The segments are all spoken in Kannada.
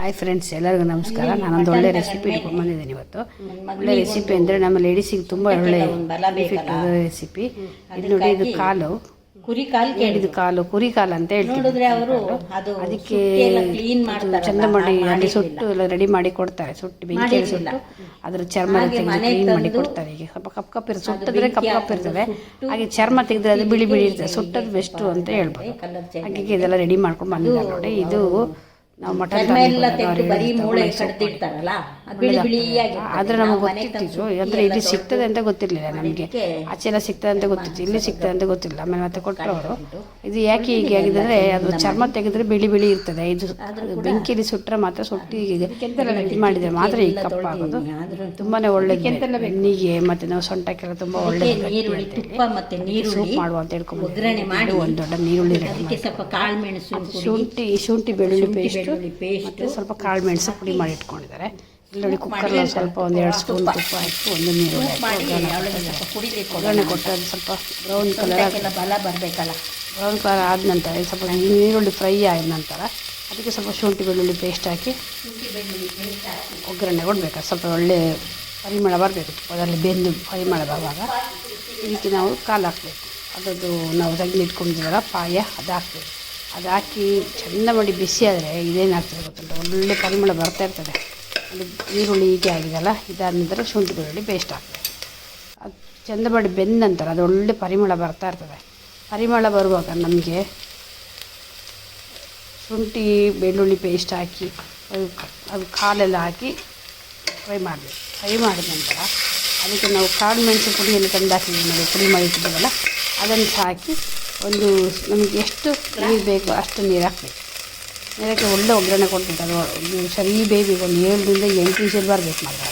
ಹಾಯ್ ಫ್ರೆಂಡ್ಸ್ ಎಲ್ಲರಿಗೂ ನಮಸ್ಕಾರ. ನಾನೊಂದು ಒಳ್ಳೆ ರೆಸಿಪಿ ಬಂದಿದ್ದೀನಿ ಇವತ್ತು. ಒಳ್ಳೆ ರೆಸಿಪಿ ಅಂದರೆ ನಮ್ಮ ಲೇಡೀಸಿಗೆ ತುಂಬ ಒಳ್ಳೆ ರೆಸಿಪಿ ಇದು ನೋಡಿ ಇದು ಕಾಲು. ಕುರಿ ಕಾಲು ಇದು ಕಾಲು ಕುರಿ ಕಾಲು ಅಂತ ಅವರು ಅದಕ್ಕೆ ಚಂದ ಮಾಡಿ ಅಲ್ಲಿ ಸುಟ್ಟು ಎಲ್ಲ ರೆಡಿ ಮಾಡಿ ಕೊಡ್ತಾರೆ ಸುಟ್ಟು ಬೆಂಕಿಯಲ್ಲಿ ಸುಟ್ಟು ಅದ್ರ ಚರ್ಮ ಕ್ಲೀನ್ ಮಾಡಿ ಕೊಡ್ತಾರೆ ಈಗ. ಸ್ವಲ್ಪ ಕಪ್ ಕಪ್ ಇರ್ತದೆ. ಸುಟ್ಟಿದ್ರೆ ಕಪ್ ಕಪ್ ಇರ್ತದೆ. ಹಾಗೆ ಚರ್ಮ ತೆಗೆದ್ರೆ ಅದು ಬಿಳಿ ಬಿಳಿ ಇರ್ತದೆ. ಸುಟ್ಟದ್ದು ಬೆಸ್ಟು ಅಂತ ಹೇಳ್ಬೋದು. ಅಕ್ಕಿಗೆ ಹಾಗೆ ಇದೆಲ್ಲ ರೆಡಿ ಮಾಡ್ಕೊಂಡು ಬಂದಿದ್ದಾರೆ ನೋಡಿ. ಇದು ನಾವು ಮಟನ್ ಎಲ್ಲ ತೆಗೆದು ಬರೀ ಮೂಳೆ ಕಡ್ದಿಡ್ತಾರಲ್ಲ ಅದು ಬಿಳಿ ಬಿಳಿಯಾಗಿ ಆದ್ರೆ ನಮಗೆ ಗೊತ್ತಿತ್ತು. ಅಂದ್ರೆ ಇಲ್ಲಿ ಸಿಗ್ತದೆ ಅಂತ ಗೊತ್ತಿರಲಿಲ್ಲ ನಮಗೆ. ಆಚೆ ಎಲ್ಲ ಸಿಗ್ತದೆ ಅಂತ ಗೊತ್ತಿತ್ತು. ಇಲ್ಲಿ ಸಿಗ್ತದೆ ಅಂತ ಗೊತ್ತಿಲ್ಲ. ಆಮೇಲೆ ಮತ್ತೆ ಕೊಟ್ಟರು ಅವರು ಇದು ಯಾಕೆ ಹೀಗೆ ಆಗಿದೆ ಅಂದ್ರೆ ಅದು ಚರ್ಮ ತೆಗೆದ್ರೆ ಬಿಳಿ ಬಿಳಿ ಇರ್ತದೆ. ಇದು ಬೆಂಕಿಲಿ ಸುಟ್ಟರೆ ಮಾತ್ರ ಸುಟ್ಟಿ ಹೀಗಿದೆ ಇದು. ಮಾಡಿದ್ರೆ ಮಾತ್ರ ಈಗ ಕಪ್ಪಾಗೋದು. ತುಂಬಾನೇ ಒಳ್ಳೆ ಬೆನ್ನಿಗೆ ಮತ್ತೆ ನಾವು ಸೊಂಟಕ್ಕೆಲ್ಲ ತುಂಬಾ ಒಳ್ಳೆ ನೀರುಳ್ಳಿ ತುಪ್ಪ ಮತ್ತೆ ನೀರು ಸೂಪ್ ಮಾಡುವ ಅಂತ ಹೇಳ್ಕೊಂಡು ಒಗ್ಗರಣೆ ಮಾಡಿ ಒಂದು ದೊಡ್ಡ ನೀರುಳ್ಳಿ ರೆಡಿ ಸ್ವಲ್ಪ ಕಾಳು ಮೆಣಸು ಪುಡಿ, ಶುಂಠಿ ಶುಂಠಿ ಬೆಳ್ಳುಳ್ಳಿ ಪೇಸ್ಟ್ ಪೇಸ್ಟ್ ಮತ್ತೆ ಸ್ವಲ್ಪ ಕಾಳು ಮೆಣಸು ಪುಡಿ ಮಾಡಿ ಇಟ್ಕೊಂಡಿದ್ದಾರೆ ಇಲ್ಲಿ ಕುಕ್ಕರ್ ಸ್ವಲ್ಪ ಒಂದು ಎರಡು ಸ್ಪೂನ್ ತುಪ್ಪ ಹಾಕಿ ಒಂದು ನೀರು ಒಗ್ಗರಣೆ ಕೊಟ್ಟು ಅದು ಸ್ವಲ್ಪ ಬ್ರೌನ್ ಕಲರ್ ಬಲ ಬರಬೇಕಲ್ಲ. ಬ್ರೌನ್ ಕಲರ್ ಆದ ನಂತರ ಸ್ವಲ್ಪ ಈರುಳ್ಳಿ ನೀರುಳ್ಳಿ ಫ್ರೈ ಆದ ನಂತರ ಅದಕ್ಕೆ ಸ್ವಲ್ಪ ಶುಂಠಿ ಬೆಳ್ಳುಳ್ಳಿ ಪೇಸ್ಟ್ ಹಾಕಿ ಒಗ್ಗರಣೆ ಕೊಡಬೇಕು ಸ್ವಲ್ಪ ಒಳ್ಳೆ ಪರಿಮಳ ಬರಬೇಕು. ಅದರಲ್ಲಿ ಬೆಂದು ಪರಿಮಳ ಬರುವಾಗ ಇದಕ್ಕೆ ನಾವು ಕಾಲು ಹಾಕಬೇಕು. ಅದರದ್ದು ನಾವು ತೆಗೆದು ಇಟ್ಕೊಂಡಿದ್ದೀವಲ್ಲ ಪಾಯ ಅದು ಹಾಕಬೇಕು ಅದು ಹಾಕಿ ಚೆಂದ ಮಾಡಿ ಬಿಸಿ ಆದರೆ ಇದೇನಾಗ್ತದೆ ಗೊತ್ತುಂಟ? ಒಳ್ಳೆ ಪರಿಮಳ ಬರ್ತಾ ಇರ್ತದೆ. ಅದು ಈರುಳ್ಳಿ ಹೀಗೆ ಆಗಿದೆಯಲ್ಲ ಇದಾದ ನಂತರ ಶುಂಠಿ ಬೆಳ್ಳುಳ್ಳಿ ಪೇಸ್ಟ್ ಹಾಕ್ತದೆ ಅದು ಚೆಂದ ಮಾಡಿ ಬೆಂದ ನಂತರ ಅದು ಒಳ್ಳೆ ಪರಿಮಳ ಬರ್ತಾ ಇರ್ತದೆ. ಪರಿಮಳ ಬರುವಾಗ ನಮಗೆ ಶುಂಠಿ, ಬೆಳ್ಳುಳ್ಳಿ ಪೇಸ್ಟ್ ಹಾಕಿ, ಅದು ಅದು ಕಾಲೆಲ್ಲ ಹಾಕಿ ಫ್ರೈ ಮಾಡಬೇಕು. ಫ್ರೈ ಮಾಡಿದ ನಂತರ ಅದಕ್ಕೆ ನಾವು ಕಾಳು ಮೆಣಸು ಪುಡಿಯನ್ನು ತಂದು ಹಾಕಿದ್ದೀವಿ ನೋಡಿ ಪುಡಿ ಮಾಡಿ ಅದನ್ನು ಹಾಕಿ ಒಂದು ನಮಗೆ ಎಷ್ಟು ನೀರು ಬೇಕು ಅಷ್ಟು ನೀರು ಹಾಕಬೇಕು. ನೀರಕ್ಕೆ ಒಳ್ಳೆ ಒಗ್ಗರಣೆ ಕೊಡ್ಬೇಕು ಅದು ಸರಿ ಬೇಯಬೇಕು ಒಂದು ಏಳರಿಂದ ಎಂಟು ವಿಷಲ್ ಬರಬೇಕು ಮಾತ್ರ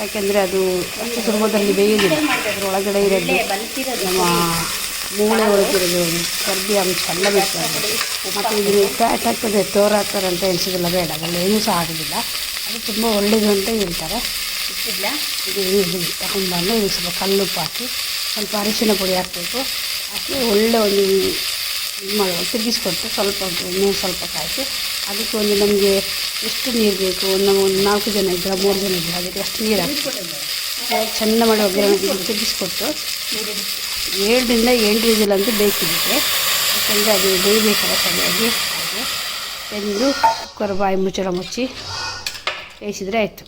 ಯಾಕೆಂದರೆ ಅದು ಅಷ್ಟು ಸುಲಭದಲ್ಲಿ ಬೇಯೋದಿಲ್ಲ ಒಳಗಡೆ ಇರೋದು ನಮ್ಮ ಮೂಳೆ ಒಳಗಿರೋದು ಚರ್ಬಿ ಅಂಶ ಎಲ್ಲ ಬೇಕು ಮತ್ತು ಇದು ಫ್ಯಾಟ್ ಹಾಕ್ತದೆ ತೋರ ಹಾಕ್ತಾರೆ ಅಂತ ಎನಿಸೋದಿಲ್ಲ ಬೇಡ. ಅದರಲ್ಲಿ ಸಹ ಆಗೋದಿಲ್ಲ. ಅದು ತುಂಬ ಒಳ್ಳೆಯದು ಅಂತ ಹೇಳ್ತಾರೆ. ಇದು ಇದು ತಗೊಂಡು ಬಂದು ಇದಕ್ಕೆ ಸ್ವಲ್ಪ ಕಲ್ಲುಪ್ಪು ಹಾಕಿ ಸ್ವಲ್ಪ ಅರಿಶಿನ ಪುಡಿ ಹಾಕಬೇಕು. ಹಾಕಿ ಒಳ್ಳೆ ಒಂದು ಇದು ಮಾಡುವ ತಿರುಗಿಸ್ಕೊಟ್ಟು ಸ್ವಲ್ಪ ನೀರು ಸ್ವಲ್ಪ ಕಾಯಿಸಿ, ಅದಕ್ಕೆ ಒಂದು ನಮಗೆ ಎಷ್ಟು ನೀರು ಬೇಕು ನಾವು ಒಂದು ನಾಲ್ಕು ಜನ ಇದ್ದರೆ ಮೂರು ಜನ ಇದ್ದರೆ ಅದಕ್ಕೆ ಅಷ್ಟು ನೀರು ಹಾಕಿ. ಚೆಂದ ಮಾಡಿ ಒಗ್ಗರಣೆ ತಿರುಗಿಸ್ಕೊಟ್ಟು, ಏಳರಿಂದ ಎಂಟು ವಿಜಿಲ್ ಅಂತೂ ಬೇಕಿದ್ದಕ್ಕೆ ಯಾಕಂದರೆ ಅದು ಬೇಯಬೇಕಲ್ಲ ಸರಿಯಾಗಿ ಹಾಗೆ ಎಂದು ಕುಕ್ಕರ್ ಬಾಯಿ ಮುಚ್ಚಳ ಮುಚ್ಚಿ ಬೇಯಿಸಿದರೆ ಆಯಿತು.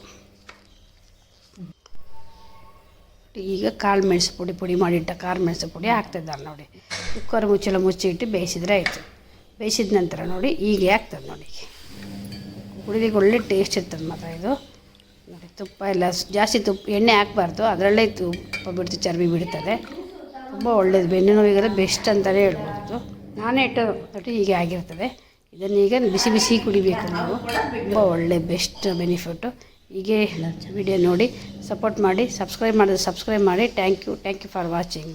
ಈಗ ಕಾಳು ಮೆಣಸು ಪುಡಿ ಪುಡಿ ಮಾಡಿಟ್ಟ ಕಾಳು ಮೆಣಸು ಪುಡಿ ಹಾಕ್ತಿದ್ದಾರೆ ನೋಡಿ. ಕುಕ್ಕರ್ ಮುಚ್ಚಳ ಮುಚ್ಚಿಟ್ಟು ಬೇಯಿಸಿದ್ರೆ ಆಯಿತು. ಬೇಯಿಸಿದ ನಂತರ ನೋಡಿ ಈಗ ಆಗ್ತದೆ ನೋಡಿ ಕುಡಿಲಿಕ್ಕೆ ಒಳ್ಳೆ ಟೇಸ್ಟ್ ಇರ್ತದೆ ಮಾತ್ರ ಇದು. ನೋಡಿ ತುಪ್ಪ ಎಲ್ಲ ಜಾಸ್ತಿ ತುಪ್ಪ, ಎಣ್ಣೆ ಹಾಕಬಾರ್ದು. ಅದರಲ್ಲೇ ತುಪ್ಪ ಬಿಡ್ತು, ಚರ್ಬಿ ಬಿಡ್ತದೆ. ತುಂಬ ಒಳ್ಳೇದು. ಬೆನ್ನು ನೋವಿಗೆಲ್ಲ ಬೆಸ್ಟ್ ಅಂತಲೇ ಹೇಳ್ಬೋದು. ನಾನೇ ಇಟ್ಟು ನೋಡಿ ಹೀಗೆ ಆಗಿರ್ತದೆ. ಇದನ್ನು ಈಗ ಬಿಸಿ ಬಿಸಿ ಕುಡಿಬೇಕು ನಾವು. ತುಂಬ ಒಳ್ಳೆ ಬೆಸ್ಟ್ ಬೆನಿಫಿಟ್ಟು ಹೀಗೆ ವಿಡಿಯೋ ನೋಡಿ ಸಪೋರ್ಟ್ ಮಾಡಿ ಸಬ್ಸ್ಕ್ರೈಬ್ ಮಾಡಿದ್ರೆ ಸಬ್ಸ್ಕ್ರೈಬ್ ಮಾಡಿ. Thank you thank you for watching